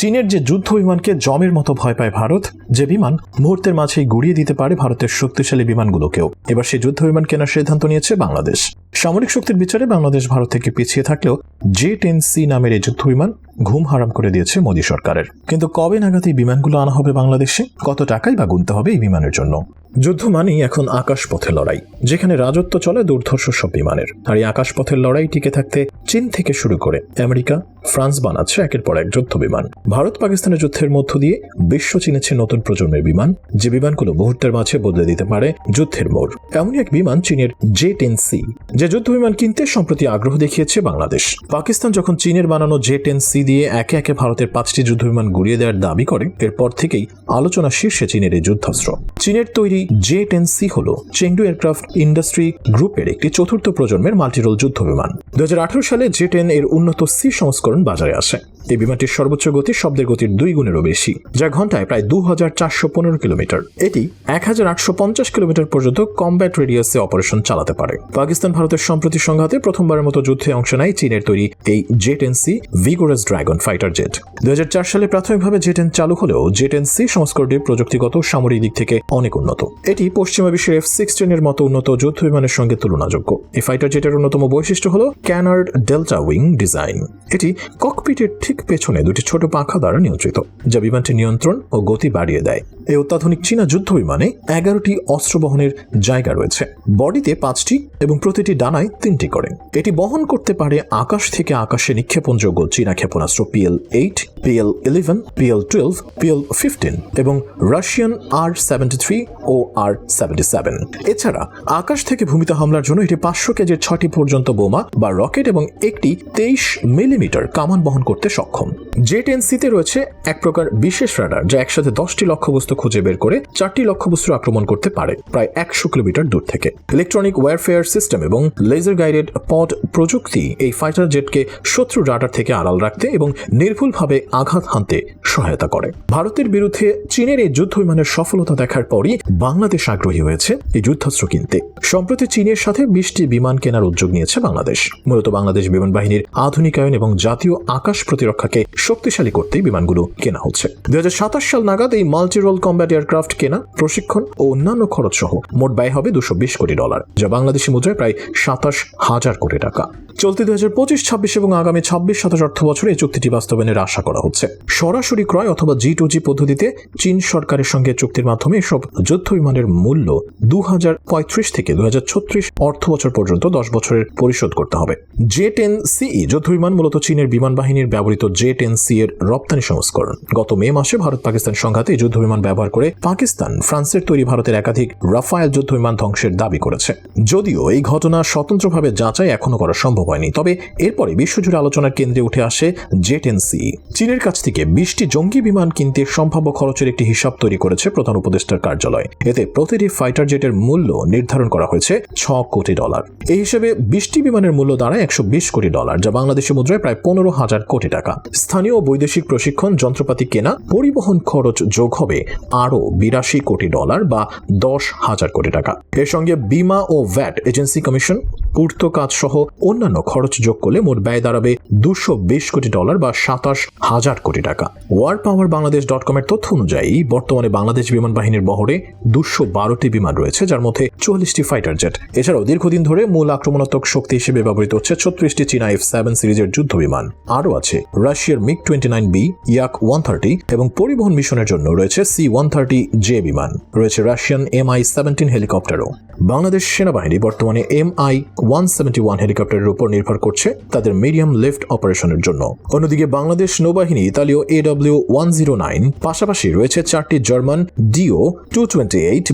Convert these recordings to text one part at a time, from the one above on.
চীনের যে যুদ্ধ বিমানকে জমের মতো ভয় পায় ভারত, যে বিমান মুহূর্তের মাঝেই গুড়িয়ে দিতে পারে ভারতের শক্তিশালী বিমানগুলোকেও। এবার সেই যুদ্ধ বিমান কেনার সিদ্ধান্ত নিয়েছে বাংলাদেশ। সামরিক শক্তির বিচারে বাংলাদেশ ভারত থেকে পিছিয়ে থাকলেও জে টেন সি নামের এই যুদ্ধ বিমান ঘুম হারাম করে দিয়েছে মোদী সরকারের। কিন্তু কবে নাগাদ এই বিমানগুলো আনা হবে বাংলাদেশে? কত টাকাই বা গুনতে হবে এই বিমানের জন্য? যুদ্ধ মানেই এখন আকাশপথে লড়াই, যেখানে রাজত্ব চলে দুর্ধর্ষ সব বিমানের। আর এই আকাশপথের লড়াই টিকে থাকতে চীন থেকে শুরু করে আমেরিকা, ফ্রান্স বানাচ্ছে একের পর এক যুদ্ধ বিমান। ভারত পাকিস্তানের যুদ্ধের মধ্য দিয়ে বিশ্ব চিনেছে নতুন প্রজন্মের বিমান, যে বিমানগুলো মুহূর্তের মাঝে বদলে দিতে পারে যুদ্ধের মোড়। এমনই এক বিমান চীনের জে টেন সি যে যুদ্ধ বিমান কিনতে সম্প্রতি আগ্রহ দেখিয়েছে বাংলাদেশ। পাকিস্তান যখন চীনের বানানো জে টেন সি দিয়ে একে একে ভারতের পাঁচটি যুদ্ধ বিমান গুড়িয়ে দেওয়ার দাবি করে, এরপর থেকেই আলোচনা শীর্ষে চীনের এই যুদ্ধাস্ত্র। চীনের তৈরি জে টেন সি হল চেংডু এয়ারক্রাফট ইন্ডাস্ট্রি গ্রুপের একটি চতুর্থ প্রজন্মের মাল্টিরোল যুদ্ধ বিমান। দু সালে জে টেন এর উন্নত সি সংস্করণ বাজারে আসে। এই বিমানটির সর্বোচ্চ গতি শব্দের গতির দুই গুণেরও বেশি, যা ঘন্টায় প্রায় দু হাজার চারশো পনেরো কিলোমিটার। এটি এক হাজার আটশো পঞ্চাশ কিলোমিটার পর্যন্ত কমব্যাট রেডিয়াসে অপারেশন চালাতে পারে। পাকিস্তান ভারতের সম্প্রতি সংঘাতে প্রথমবারের মতো যুদ্ধে অংশ নেয় চীনের তৈরি এই jet N C vigorous dragon fighter jet দুই হাজার চার সালে প্রাথমিকভাবে জেট এন চালু হলেও জেট এন সি সংস্করণটি প্রযুক্তিগত সামরিক দিক থেকে অনেক উন্নত। এটি পশ্চিমা বিশ্বের এফ সিক্সটিনের মতো উন্নত যুদ্ধ বিমানের সঙ্গে তুলনাযোগ্য। এই ফাইটার জেটের অন্যতম বৈশিষ্ট্য হল ক্যানার্ড ডেল্টা উইং ডিজাইন এটি ককপিটের ঠিক পেছনে দুটি ছোট পাখা দ্বারা নিয়ন্ত্রিত, যা বিমানটি নিয়ন্ত্রণ ও গতি বাড়িয়ে দেয়। এই অত্যাধুনিক চীনা যুদ্ধ বিমানে এগারোটি অস্ত্র বহনের জায়গা রয়েছে। বডিতে পাঁচটি এবং প্রতিটি ডানায় তিনটি করে। এটি বহন করতে পারে আকাশ থেকে আকাশে নিক্ষেপণযোগ্য চীনা ক্ষেপণাস্ত্র PL eight PL eleven PL twelve PL fifteen এবং রাশিয়ান আর সেভেন্টি থ্রি ও আর সেভেন্টি সেভেন এছাড়া আকাশ থেকে ভূমিতে হামলার জন্য এটি পাঁচশো কেজির ছটি পর্যন্ত বোমা বা রকেট এবং একটি তেইশ মিলিমিটার কামান বহন করতে সক্ষম। জেট এনসিতে রয়েছে এক প্রকার বিশেষ রাডার, যা একসাথে দশটি লক্ষ্যবস্তু খুঁজে বের করে চারটি লক্ষ্যবস্তু আক্রমণ করতে পারে, প্রায় একশো কিলোমিটার দূর থেকে। ইলেকট্রনিক ওয়ারফেয়ার সিস্টেম এবং লেজার গাইডেড পড প্রযুক্তি এই ফাইটার জেটকে শত্রু রাডার থেকে আড়াল রাখতে এবং নির্ভুলভাবে আঘাত হানতে সহায়তা করে। ভারতের বিরুদ্ধে চীনের এই যুদ্ধ বিমানের সফলতা দেখার পরই বাংলাদেশ আগ্রহী হয়েছে এই যুদ্ধাস্ত্র কিনতে। সম্প্রতি চীনের সাথে বিশটি বিমান কেনার উদ্যোগ নিয়েছে বাংলাদেশ। মূলত বাংলাদেশ বিমান বাহিনীর আধুনিকায়ন এবং জাতীয় আকাশ প্রতিরক্ষাকে শক্তিশালী করতেই বিমানগুলো কেনা হচ্ছে। দু হাজার সাতাশ সাল নাগাদ এই মাল্টিরোল কম্ব্যাট এয়ারক্রাফট কেনা, প্রশিক্ষণ ও অন্যান্য খরচ সহ মোট ব্যয় হবে দুশো কোটি ডলার, যা বাংলাদেশি মুদ্রায় প্রায় সাতাশ হাজার কোটি টাকা। চলতি দুই হাজার পঁচিশ, ছাব্বিশ এবং আগামী ছাব্বিশ সাতাশ অর্থ বছরে এই চুক্তিটি বাস্তবায়নের আশা করা হচ্ছে। সরাসরি ক্রয় অথবা জি টু জি পদ্ধতিতে চীন সরকারের সঙ্গে চুক্তির মাধ্যমে এসব যুদ্ধ বিমানের মূল্য দু হাজার পঁয়ত্রিশ থেকে দু হাজার ছত্রিশ অর্থ বছর পর্যন্ত দশ বছরের পরিশোধ করতে হবে। জে টেন সিই যুদ্ধ বিমান মূলত চীনের বিমান বাহিনীর ব্যবহৃত জে টেন সি এর রপ্তানি সংস্করণ। গত মে মাসে ভারত পাকিস্তান সংঘাতে যুদ্ধ বিমান ব্যবহার করে পাকিস্তান, ফ্রান্সের তৈরি ভারতের একাধিক রাফায়েল যুদ্ধ বিমান ধ্বংসের দাবি করেছে। যদিও এই ঘটনা স্বতন্ত্রভাবে যাচাই এখনও করা সম্ভব হয়নি। তবে এরপরে বিশ্বজুড়ে আলোচনার কেন্দ্রে উঠে আসে জেট এন সি চীনের কাছ থেকে বিশটি জঙ্গি বিমান কিনতে সম্ভাব্য খরচের একটি হিসাব তৈরি করেছে প্রধান উপদেষ্টার কার্যালয়। এতে প্রতিটি ফাইটার জেটের মূল্য নির্ধারণ করা হয়েছে ছ কোটি ডলার। এই হিসেবে বিশটি বিমানের মূল্য দাঁড়ায় একশো বিশ কোটি ডলার, যা বাংলাদেশি মুদ্রায় প্রায় পনেরো হাজার কোটি টাকা। স্থানীয় বৈদেশিক প্রশিক্ষণ, যন্ত্রপাতি কেনা, পরিবহন খরচ যোগ হবে আরও বিরাশি কোটি ডলার বা দশ হাজার কোটি টাকা। এর সঙ্গে বিমা ও ভ্যাট এজেন্সি কমিশন, পূর্ত কাজ সহ অন্যান্য খরচ যোগ করলে মোট ব্যয় দাঁড়াবে দুশো বিশ কোটি ডলার বা সাতাশ হাজার কোটি টাকা। ওয়ার পাওয়ার বাংলাদেশ ডট কমের তথ্য অনুযায়ী, বর্তমানে বাংলাদেশ বিমান বাহিনীর বহরে দুশো বারোটি বিমান রয়েছে, যার মধ্যে চুয়াল্লিশটি ফাইটার জেট এছাড়াও দীর্ঘদিন ধরে মূল আক্রমণাত্মক শক্তি হিসেবে ব্যবহৃত হচ্ছে ছত্রিশটি চীনা এফ সেভেন সিরিজের যুদ্ধ বিমান। আরও আছে, রাশিয়ার MiG twenty nine B Yak one thirty এবং পরিবহন মিশনের জন্য রয়েছে সি ওয়ান থার্টি জে বিমান। রয়েছে রাশিয়ান এম আই সেভেন্টিন হেলিকপ্টারও। বাংলাদেশ সেনাবাহিনী বর্তমানে M I one seventy one হেলিকপ্টারের উপর নির্ভর করছে তাদের মিডিয়াম লিফট অপারেশনের জন্য। অন্যদিকে বাংলাদেশ নৌবাহিনী ইতালীয় এডব্লিউ ওয়ান জিরো নাইন পাশাপাশি রয়েছে চারটি জার্মান ডিও টু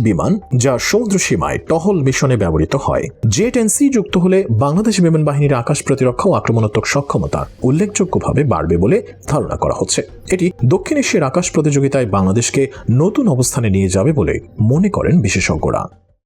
বিমান, যা সমুদ্র সীমায় টহল মিশনে ব্যবহৃত হয়। জেট এন সি যুক্ত হলে বাংলাদেশ বিমান বাহিনীর আকাশ প্রতিরক্ষা ও আক্রমণাত্মক সক্ষমতা উল্লেখযোগ্যভাবে বাড়বে বলে ধারণা করা হচ্ছে। এটি দক্ষিণ এশিয়ার আকাশ প্রতিযোগিতায় বাংলাদেশকে নতুন অবস্থানে নিয়ে যাবে বলে মনে করেন বিশেষজ্ঞরা।